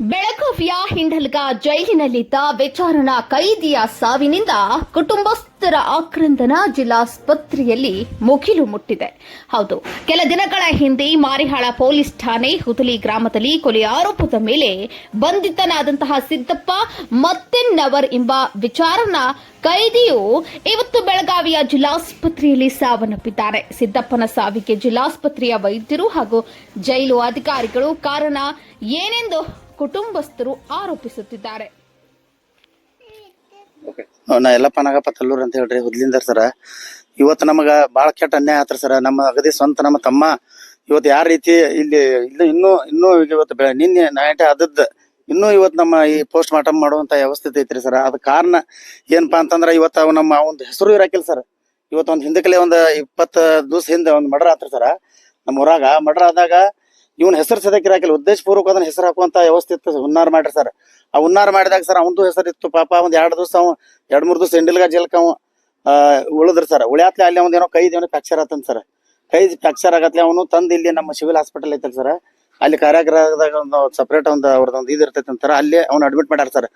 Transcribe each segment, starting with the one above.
ಬೆಳಗಾವಿಯ ಹಿಂಡಲ್ಗ ಜೈಲಿನಲ್ಲಿದ್ದ ವಿಚಾರಣಾ ಕೈದಿಯ ಸಾವಿನಿಂದ ಕುಟುಂಬಸ್ಥರ ಆಕ್ರಂದನ ಜಿಲ್ಲಾಸ್ಪತ್ರೆಯಲ್ಲಿ ಮುಗಿಲು ಮುಟ್ಟಿದೆ. ಹೌದು, ಕೆಲ ದಿನಗಳ ಹಿಂದೆ ಮಾರಿಹಾಳ ಪೊಲೀಸ್ ಠಾಣೆ ಹುತಲಿ ಗ್ರಾಮದಲ್ಲಿ ಕೊಲೆ ಆರೋಪದ ಮೇಲೆ ಬಂಧಿತನಾದಂತಹ ಸಿದ್ದಪ್ಪ ಮತ್ತೆನ್ನವರ್ ಎಂಬ ವಿಚಾರಣಾ ಕೈದಿಯು ಇವತ್ತು ಬೆಳಗಾವಿಯ ಜಿಲ್ಲಾಸ್ಪತ್ರೆಯಲ್ಲಿ ಸಾವನ್ನಪ್ಪಿದ್ದಾರೆ. ಸಿದ್ದಪ್ಪನ ಸಾವಿಗೆ ಜಿಲ್ಲಾಸ್ಪತ್ರೆಯ ವೈದ್ಯರು ಹಾಗೂ ಜೈಲು ಅಧಿಕಾರಿಗಳು ಕಾರಣ ಏನೆಂದು ಕುಟುಂಬಸ್ಥರು ಆರೋಪಿಸುತ್ತಿದ್ದಾರೆ. ನಾ ಎಲ್ಲಪ್ಪ ನಾಗಪ್ಪ ತಲ್ಲೂರ್ ಅಂತ ಹೇಳ್ರಿ ಹುದ್ಲಿಂದರ್ ಸರ. ಇವತ್ತು ನಮಗ ಭಾಳ ಕೆಟ್ಟ ಅನ್ಯಾಯ ಆತ್ರ ಸರ. ನಮ್ಮ ಅಗದಿ ಸ್ವಂತ, ನಮ್ಮ ತಮ್ಮ ಇವತ್ತು ಯಾವ ರೀತಿ ಇಲ್ಲಿ ಇಲ್ಲಿ ಇನ್ನೂ ಇನ್ನೂ ಇವತ್ತು ನಿನ್ನೆ ನೈಟ್ ಆದದ್ದು ಇನ್ನೂ ಇವತ್ತು ನಮ್ಮ ಈ ಪೋಸ್ಟ್ ಮಾರ್ಟಮ್ ಮಾಡುವಂತ ವ್ಯವಸ್ಥೆ ಐತ್ರಿ ಸರ್. ಅದ ಕಾರಣ ಏನಪ್ಪಾ ಅಂತಂದ್ರ ಇವತ್ತು ಅವ್ ನಮ್ಮ ಒಂದು ಹೆಸರು ಇರಾಕಿಲ್ಲ ಸರ್. ಇವತ್ತು ಒಂದು ಹಿಂದಕಲೆ ಒಂದು ಇಪ್ಪತ್ತು ದಿವಸ ಹಿಂದೆ ಒಂದು ಮರ್ಡರ್ ಆತ್ರಿ ಸರ. ನಮ್ಮ ಊರಾಗ ಮರ್ಡರ್ ಆದಾಗ ಇವನ್ ಹೆಸರು ಸದಕ್ಕೆ ಇರಾಕಿಲ್ಲ. ಉದ್ದೇಶಪೂರ್ವಕ ಅದನ್ನ ಹೆಸರು ಹಾಕುವಂತ ವ್ಯವಸ್ಥೆ ಇತ್ತು ಹುನ್ನಾರ ಮಾಡ್ರಿ ಸರ್. ಆ ಹುನ್ನಾರ ಮಾಡಿದಾಗ ಸರ್, ಅವಂದು ಹೆಸರು ಇತ್ತು. ಪಾಪ ಒಂದ್ ಎರಡು ದಿವಸ ಅವ, ಎರಡ್ ಮೂರ್ ದಿವಸ ಎಂಡಿಲ್ಗ ಜಲ್ಕ ಅವ ಉಳಿದ್ರಿ ಸರ್. ಉಳ್ಯಾತ್ಲೆ ಅಲ್ಲಿ ಒಂದ್ ಏನೋ ಕೈದ್ ಏನೋ ಫ್ರಾಕ್ಚರ್ ಆತನ್ ಸರ್. ಕೈ ಫ್ರಾಕ್ಚರ್ ಆಗತ್ಲೆ ಅವನು ತಂದು ಇಲ್ಲಿ ನಮ್ಮ ಸಿವಿಲ್ ಹಾಸ್ಪಿಟಲ್ ಐತಲ್ ಸರ್. ಅಲ್ಲಿ ಕಾರ್ಯಾಗ್ರಹದಾಗ ಒಂದು ಸಪ್ರೇಟ್ ಒಂದು ಅವ್ರದ್ದು ಇದು ಇರ್ತೈತೆ ಅಂತಾರ ಅಲ್ಲಿ ಅವ್ನು ಅಡ್ಮಿಟ್ ಮಾಡ್ಯಾರ ಸರ್.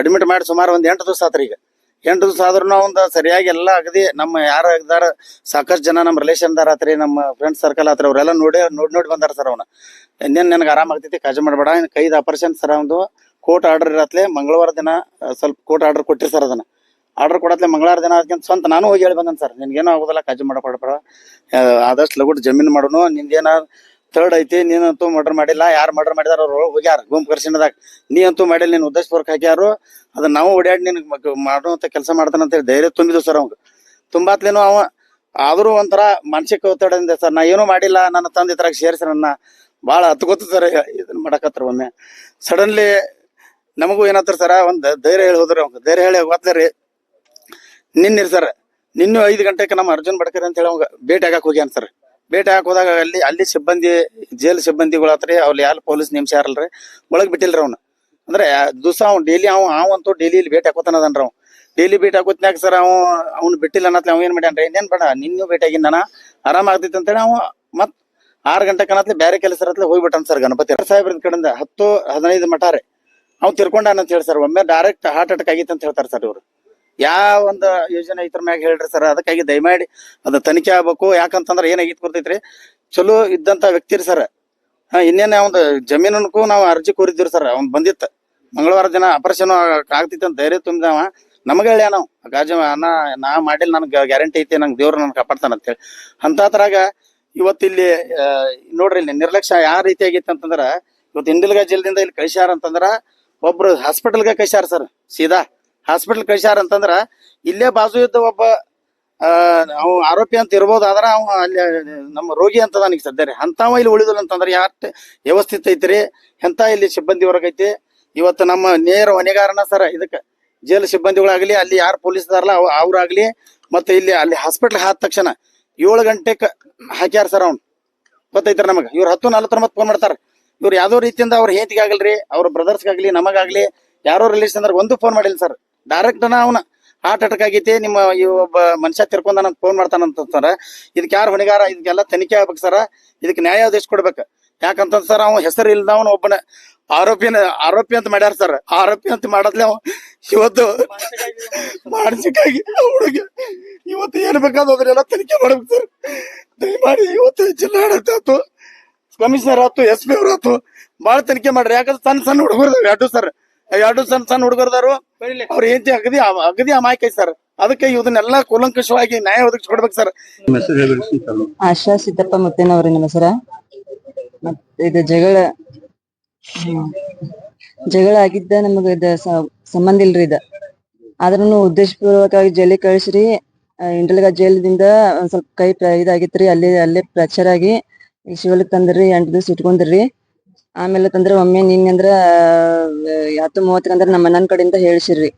ಅಡ್ಮಿಟ್ ಮಾಡಿ ಸುಮಾರು ಒಂದ್ ಎಂಟು ದಿವಸ ಆತ್ರಿ ಈಗ ಎಂಟು ದಿವಸ ಆದ್ರೂ ಒಂದು ಸರಿಯಾಗಿ ಎಲ್ಲ ಅಗದಿ ನಮ್ಮ ಯಾರ ಇದ್ದಾರ ಸಾಕಷ್ಟು ಜನ ನಮ್ಮ ರಿಲೇಷನ್ ದಾರ ಆತ್ರಿ, ನಮ್ಮ ಫ್ರೆಂಡ್ ಸರ್ಕಲ್ ಆತ್ರಿ, ಅವರೆಲ್ಲ ನೋಡಿ ನೋಡಿ ನೋಡಿ ಬಂದಾರ ಸರ್ ಅವನ. ಇನ್ನೇನ್ ನನಗೆ ಆರಾಮ ಆಗ್ತೈತಿ, ಕಾಜು ಮಾಡಬೇಡ. ಇನ್ನು ಕೈದು ಆಪರೇಷನ್ ಸರ್ ಒಂದು ಕೋರ್ಟ್ ಆರ್ಡರ್ ಇರತ್ಲೆ, ಮಂಗಳವಾರ ದಿನ ಸ್ವಲ್ಪ ಕೋರ್ಟ್ ಆರ್ಡರ್ ಕೊಟ್ಟಿರಿ ಸರ್ ಅದನ್ನ. ಆರ್ಡರ್ ಕೊಡತ್ಲೆ ಮಂಗಳವಾರ ದಿನ ಅದಕ್ಕಿಂತ ಸ್ವಂತ ನಾನು ಹೋಗಿ ಹೇಳಿ ಬಂದನ್ ಸರ್ ನಿನ್ಗೇನೋ ಆಗೋದಿಲ್ಲ, ಕಾಜು ಮಾಡಬೇಡ ಆದಷ್ಟು ಲಗುಟ್ ಜಮೀನ್ ಮಾಡೋನು. ನಿಂದೇನ ಥರ್ಡ್ ಐತಿ, ನೀನಂತೂ ಮರ್ಡರ್ ಮಾಡಿಲ್ಲ, ಯಾರು ಮರ್ಡರ್ ಮಾಡಿದಾರ ಅವ್ರು ಹೋಗ್ಯಾರ, ಗುಂಪು ಕರ್ಸಿನದಾಗ. ನೀ ಅಂತೂ ಮಾಡಿಲ್ಲ, ನೀನು ಉದ್ದೇಶಪೂರ್ವಕ ಹಾಕ್ಯಾರು ಅದನ್ನ ನಾವು ಓಡಾಡಿ ನಿನಗೆ ಮಾಡುವಂತ ಕೆಲಸ ಮಾಡ್ತಾನ ಅಂತೇಳಿ ಧೈರ್ಯ ತುಂಬಿದ್ವು ಸರ್ ಅವಂಗೆ. ತುಂಬಾತ್ಲೇನು ಅವ, ಆದರೂ ಒಂಥರ ಮಾನಸಿಕ ಒತ್ತಡದಿಂದ ಸರ್ ನಾ ಏನೂ ಮಾಡಿಲ್ಲ, ನನ್ನ ತಂದೆ ಇದ್ರಾಗ ಸೇರಿಸಿ ನನ್ನ ಭಾಳ ಹತ್ಕೊತ ಸರ್ ಇದನ್ನ ಮಾಡಕತ್ರ ಒಮ್ಮೆ. ಸಡನ್ಲಿ ನಮಗೂ ಏನಾತ್ರ ಸರ ಒಂದ್ ಧೈರ್ಯ ಹೇಳಿ ಹೋದ್ರಿ ಅವ್ ಧೈರ್ಯ ಹೇಳಿ ಹೋಗ್ತಾರೆ ನಿನ್ನಿರ್ ಸರ್ ನಿನ್ನೂ ಐದು ಗಂಟೆಗೆ ನಮ್ಮ ಅರ್ಜುನ್ ಬಡ್ಕರ್ ಅಂತ ಹೇಳಿ ಅವಂಗೆ ಭೇಟಿ ಆಗಕ್ಕೆ ಹೋಗ್ಯಾನ ಸರ್ ಭೇಟಿ ಹಾಕೋದಾಗ ಅಲ್ಲಿ ಅಲ್ಲಿ ಸಿಬ್ಬಂದಿ, ಜೈಲ್ ಸಿಬ್ಬಂದಿಗಳು ಆತ್ರಿ ಅವ್ರು ಯಾರು ಪೊಲೀಸ್ ನೇಮಿಸ್ಯಾರಲ್ರಿ ಒಳಗ್ ಬಿಟ್ಟಿಲ್ರಿ ಅವ್ನ. ಅಂದ್ರೆ ದಿವಸ ಅವ್ನು, ಡೈಲಿ ಅವ ಅವಂತೂ ಡೈಲಿ ಇಲ್ಲಿ ಭೇಟಿ ಹಾಕೋತಾನ ಅದನ್ರಿ ಅವ್ ಡೈಲಿ ಭೇಟಿ ಹಾಕೋತ್ನಾಗ ಸರ್ ಅವ, ಅವ್ನು ಬಿಟ್ಟಿಲ್ಲ ಅನ್ನತ್ಲೆ ಅವ ಏನ್ ಮಾಡ್ಯಾನ್ರಿ ಇನ್ನೇನ್ ಬೇಡ, ನಿನ್ನೂ ಭೇಟಿ ಆಗಿದ್ದಾನ ಆರಾಮ ಆಗ್ತೈತಿ ಅಂತೇಳಿ ಅವ ಮತ್ ಆರ್ ಗಂಟೆ ಕನತ್ಲೆ ಬೇರೆ ಕೆಲಸ ಇರತ್ಲೆ ಹೋಗ್ಬಿಟ್ಟನ್ ಸರ್ ಗಣಪತಿ ಸಾಹೇಬ್ರ ಕಡೆಯಿಂದ ಹತ್ತು, ಹದಿನೈದು ಮಠ ರೀ. ಅವ್ ತಿರ್ಕೊಂಡಾನ ಅಂತ ಹೇಳಿ ಸರ್, ಒಮ್ಮೆ ಡೈರೆಕ್ಟ್ ಹಾರ್ಟ್ ಅಟ್ಯಾಕ್ ಆಗಿತ್ತು ಅಂತ ಹೇಳ್ತಾರೆ ಸರ್ ಇವ್ರು. ಯಾವ ಒಂದು ಯೋಜನೆ ಇದ್ರ ಮ್ಯಾಗ ಹೇಳ್ರಿ ಸರ್? ಅದಕ್ಕಾಗಿ ದಯಮಾಡಿ ಅದು ತನಿಖೆ ಆಗ್ಬೇಕು. ಯಾಕಂತಂದ್ರೆ ಏನಾಗಿತ್ತು ಕೊಡ್ತೈತ್ರಿ ಚಲೋ ಇದ್ದಂತ ವ್ಯಕ್ತಿ ರೀ ಸರ್ ಇನ್ನೇನ ಒಂದು ಜಮೀನಕ್ಕೂ ನಾವು ಅರ್ಜಿ ಕೋರಿದ್ದೀವಿ ಸರ್. ಅವ್ನ್ ಬಂದಿತ್ತು. ಮಂಗಳವಾರ ದಿನ ಆಪರೇಷನ್ ಆಗ್ತಿತ್ತು ಅಂತ ಧೈರ್ಯ ತುಂಬಿದವ. ನಮಗ ಹೇಳ್ಯ ನಾವು. ಗಾಜ, ಅನ್ನ, ನಾ ಮಾಡಿಲ್ಲ ನನ್ಗೆ ಗ್ಯಾರಂಟಿ ಐತಿ, ನಂಗೆ ದೇವ್ರು ನನ್ ಕಾಪಾಡ್ತಾನ ಅಂತ ಹೇಳಿ. ಅಂತ ತರಾಗ ಇವತ್ತಿಲ್ಲಿ ನೋಡ್ರಿ ಇಲ್ಲಿ ನಿರ್ಲಕ್ಷ್ಯ ಯಾವ ರೀತಿ ಆಗಿತ್ತು ಅಂತಂದ್ರ, ಇವತ್ತು ಇಂಡಿಲ್ಗ ಜಿಲ್ಲೆಯಿಂದ ಇಲ್ಲಿ ಕಳಿಸ್ಯಾರ ಅಂತಂದ್ರ, ಒಬ್ರು ಹಾಸ್ಪಿಟಲ್ಗೆ ಕಳಿಸ್ಯಾರ ಸರ್, ಸೀದಾ. ಹಾಸ್ಪಿಟಲ್ ಕಳಿಸ್ಯಾರ ಅಂತಂದ್ರ ಇಲ್ಲೇ ಬಾಜು ಇದ್ದ ಒಬ್ಬ ಅವ ಆರೋಪಿ ಅಂತ ಇರ್ಬೋದು, ಆದ್ರ ಅವ ಅಲ್ಲಿ, ನಮ್ಮ ರೋಗಿ ಅಂತ ನನಗೆ ಸದ್ಯ ರೀ. ಅಂತಾವ ಇಲ್ಲಿ ಉಳಿದಿಲ್ಲ ಅಂತಂದ್ರೆ ಯಾರ ವ್ಯವಸ್ಥಿತ ಐತ್ರಿ? ಎಂತ ಇಲ್ಲಿ ಸಿಬ್ಬಂದಿ ವರ್ಗ ಐತಿ? ಇವತ್ತು ನಮ್ಮ ನೇರ ಹೊಣೆಗಾರನ ಸರ್, ಇದಕ್ಕ ಜೈಲು ಸಿಬ್ಬಂದಿಗಳಾಗ್ಲಿ, ಅಲ್ಲಿ ಯಾರು ಪೊಲೀಸ್ ಇದಾರಲ್ಲ ಅವ್, ಅವ್ರಾಗ್ಲಿ, ಮತ್ತೆ ಇಲ್ಲಿ ಅಲ್ಲಿ ಹಾಸ್ಪಿಟ್ಲ್ ಹಾದ ತಕ್ಷಣ ಏಳು ಗಂಟೆಕ್ ಹಾಕ್ಯಾರ ಸರ್ ಅವ್ನು. ಗೊತ್ತೈತ್ರ ನಮಗ? ಇವ್ರು ಹತ್ತು ನಲ್ವತ್ತರ ಮತ್ತೆ ಫೋನ್ ಮಾಡ್ತಾರ. ಇವ್ರು ಯಾವ್ದೋ ರೀತಿಯಿಂದ ಅವ್ರ ಹೇತಿಗಾಗ್ಲಿ ಆಗಲ್ರಿ ಅವ್ರ ಬ್ರದರ್ಸ್ ಆಗ್ಲಿ ನಮಗಾಗ್ಲಿ, ಯಾರೋ ರಿಲೇಷನ್ ಅಂದ್ರೆ ಒಂದು ಫೋನ್ ಮಾಡಿಲ್ಲ ಸರ್. ಡೈರೆಕ್ಟ್ ಅವನ ಹಾರ್ಟ್ ಅಟ್ಯಾಕ್ ಆಗೈತಿ, ನಿಮ್ಮ ಈ ಒಬ್ಬ ಮನುಷ್ಯ ತಿರ್ಕೊಂಡಾನ ಫೋನ್ ಮಾಡ್ತಾನಂತ ಸರ ಇದಕ್ಕೆ ಯಾರು ಹೊಣೆಗಾರ? ಇದಕ್ಕೆಲ್ಲ ತನಿಖೆ ಆಗ್ಬೇಕು ಸರ್ ಇದಕ್ಕೆ ನ್ಯಾಯಾಧೀಶ ಕೊಡ್ಬೇಕು. ಯಾಕಂತಂದ್ ಸರ್ ಅವ ಹೆಸರು ಇಲ್ದವನು ಒಬ್ಬನ ಆರೋಪಿನ, ಆರೋಪಿ ಅಂತ ಮಾಡ್ಯಾರ ಸರ್ ಆರೋಪಿ ಅಂತ ಮಾಡದ್ಲೆ ಅವ ಇವತ್ತು ಮಾನಸಿಕವಾಗಿ ಹುಡುಗ. ಇವತ್ತು ಏನ್ ಬೇಕಾದ ಅದನ್ನೆಲ್ಲ ತನಿಖೆ ಮಾಡ್ಬೇಕು ಸರ್ ದಯಮಾಡಿ ಇವತ್ತು ಜಿಲ್ಲಾಡಳಿತ ಆತು ಕಮಿಷನರ್ ಆತು ಎಸ್ ಪಿ ಅವ್ರು ಆತು ಬಾಳ ತನಿಖೆ ಮಾಡ್ರಿ. ಯಾಕಂದ್ರೆ ಸಣ್ಣ ಸಣ್ಣ ಹುಡುಗರು ಎರಡು ಸರ್ ಎರಡು ಸಣ್ಣ ಸಣ್ಣ ಹುಡುಗರದಾರು. ಅವ್ರ ಏಂತಿ ಅಗದಿ ಅಗದಿ ಅಮಾಯಕ ಸರ್. ಅದಕ್ಕೆ ಇದನ್ನೆಲ್ಲ ಕೂಲಂಕಷವಾಗಿ ನ್ಯಾಯ ಒದಗಿಸ್ಕೊಡ್ಬೇಕು ಸರ್. ಆಶಾ ಸಿದ್ದಪ್ಪ ಮುತ್ತೇನವ್ರಿ ನಮ್ಮ ಹೆಸರ? ಮತ್ತೆ ಇದು ಜಗಳ ಹ್ಮ್. ಜಗಳ ಆಗಿದ್ದ ನಮಗ ಇದ ಸಂಬಂಧ ಇಲ್ರಿ ಇದ. ಆದ್ರೂನು ಉದ್ದೇಶಪೂರ್ವಕವಾಗಿ ಜೈಲಿಗೆ ಕಳಿಸ್ರಿ. ಇಂಟಲ್ಗ ಜೈಲದಿಂದ ಒಂದ್ ಸ್ವಲ್ಪ ಕೈ ಇದಾಗಿತ್ರಿ. ಅಲ್ಲಿ ಅಲ್ಲೇ ಪ್ರಚಾರ ಆಗಿ ಶಿವಲಿಗೆ ತಂದ್ರಿ ಎಂಟು ದಿವ್ಸ ಇಟ್ಕೊಂಡ್ರಿ. ಆಮೇಲೆ ತಂದ್ರ ಒಮ್ಮೆ ನಿನ್ನೆ ಅಂದ್ರ ಆ, ಹತ್ತು ಮೂವತ್ತಕ್ಕೆ ಅಂದ್ರ ನಮ್ಮ ಅಣ್ಣನ ಕಡೆಯಿಂದ ಹೇಳಿಸಿರ್ರಿ.